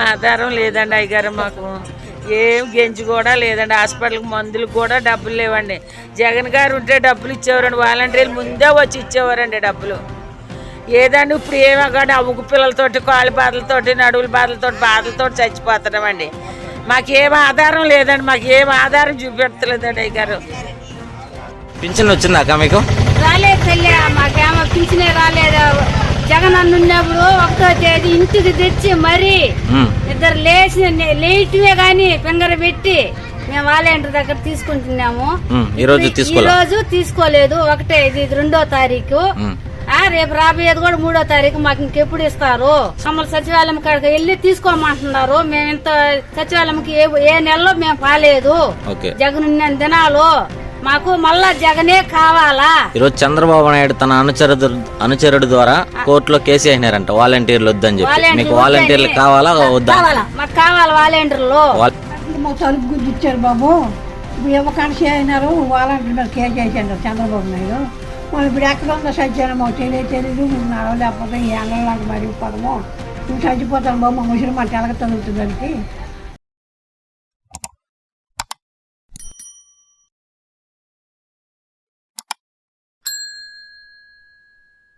ఆధారం లేదండి అయ్యగారు మాకు. ఏం గెంజి కూడా లేదండి. హాస్పిటల్కి మందులకు కూడా డబ్బులు లేవండి. జగన్ గారు ఉంటే డబ్బులు ఇచ్చేవారండి. వాలంటీర్లు ముందే వచ్చి ఇచ్చేవారండి డబ్బులు. ఏదండి ఇప్పుడు ఏమో కానీ ఆ ఉగ్గు పిల్లలతోటి కాళ్ళ బాధలతోటి నడువుల బాధలతోటి బాధలతోటి చచ్చిపోతున్నామండి. మాకేం ఆధారం లేదండి. మాకు ఏం ఆధారం చూపెడతలేదండి అయ్యగారు. పింఛన్ వచ్చిందాక మీకు? రాలేదు తల్లి. మాకేమో పింఛనే రాలేదు. జగన్ అన్న ఉన్నప్పుడు ఒకటో తేదీ ఇంటికి తెచ్చి మరి ఇద్దరు లేచి లేయటమే కానీ ఫింగర్ పెట్టి మేము వాలంటీర్ దగ్గర తీసుకుంటున్నాము. ఈ రోజు తీసుకోలేదు. ఒకటే ఇది రెండో తారీఖు. రేపు రాబోయేది కూడా మూడో తారీఖు. మాకు ఇంకెప్పుడు ఇస్తారు? మమ్మల్ని సచివాలయం కాడికి వెళ్ళి తీసుకోమంటున్నారు. మేము ఇంత సచివాలయంకి ఏ నెలలో మేము పాలేదు. జగన్ దినాలు. మాకు మళ్ళా జగనే కావాలా? ఈరోజు చంద్రబాబు నాయుడు తన అనుచరుడు అనుచరుడు ద్వారా కోర్టులో కేసు వేసినారంట. వాలంటీర్లు వద్దని చెప్పి. వాలంటీర్లు మీకు వాలంటీర్లు కావాలా వద్దా? కావాలా? మాకు కావాలి వాలంటీర్లు? వాల్- మా తలుపు గురించి ఇచ్చారు బాబు. ఇప్పుడు ఇవ్వకాని చేయనారు వాలంటీర్ మీద కేసు చేశారు చంద్రబాబు నాయుడు. మరి ఇప్పుడు ఎక్కడ ఉందో సత్యానం మాకు తెలియదు తెలీదు. ఉన్నారో లేకపోతే ఈ ఎండలాగా మరి పదమో నువ్వు చచ్చిపోతాను బాబు మా ముసలి మాట ఎలాగ తగులుతుందానికి